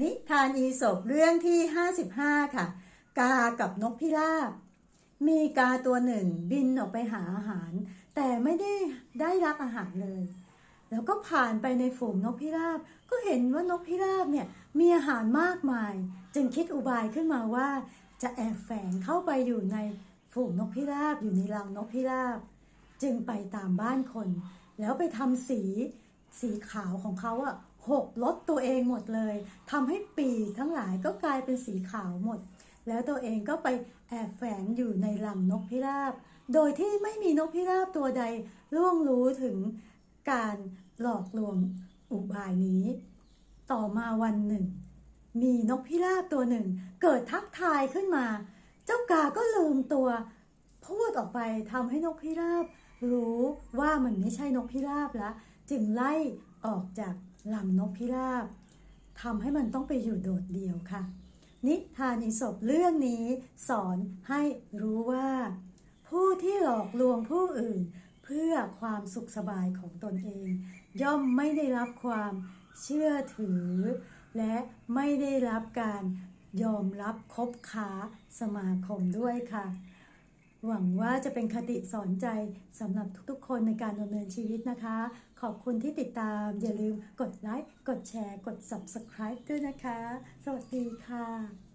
นิทานอีสบเรื่องที่ 55 ค่ะ กากับนกพิราบ มีกาตัวหนึ่งบินออกไปหาอาหาร แต่ไม่ได้ได้รับอาหารเลย แล้วก็ผ่านไปในฝูงนกพิราบ ก็เห็นว่านกพิราบเนี่ยมีอาหารมากมาย จึงคิดอุบายขึ้นมาว่า จะแอบแฝงเข้าไปอยู่ในฝูงนกพิราบอยู่ในรังนกพิราบ จึงไปตามบ้านคน แล้วไปทำสีสีขาวของเขาอะ หกลดตัวเองหมดเลยทำให้ปีกทั้งหลายก็กลายเป็นสีขาวหมด แล้วตัวเองก็ไปแอบแฝงอยู่ในรังนกพิราบ โดยที่ไม่มีนกพิราบตัวใดล่วงรู้ถึงการหลอกลวงอุบายนี้ ต่อมาวันหนึ่ง มีนกพิราบตัวหนึ่ง เกิดทักทายขึ้นมา เจ้ากาก็ลืมตัว พูดออกไปทำให้นกพิราบ รู้ว่ามันไม่ใช่นกพิราบแล้ว จึงไล่ออกจากลำนกพิราบทำให้มันต้องไปอยู่โดดเดี่ยวค่ะ นิทานอีสบเรื่องนี้สอนให้รู้ว่า ผู้ที่หลอกลวงผู้อื่น เพื่อความสุขสบายของตนเอง ย่อมไม่ได้รับความเชื่อถือ และไม่ได้รับการยอมรับคบค้าสมาคมด้วยค่ะ หวังว่าจะเป็นคติสอนใจสำหรับทุกๆ คนในการดำเนินชีวิตนะคะ ขอบคุณที่ติดตาม อย่าลืมกดไลค์ กดแชร์ กด Subscribe ด้วยนะคะ สวัสดีค่ะ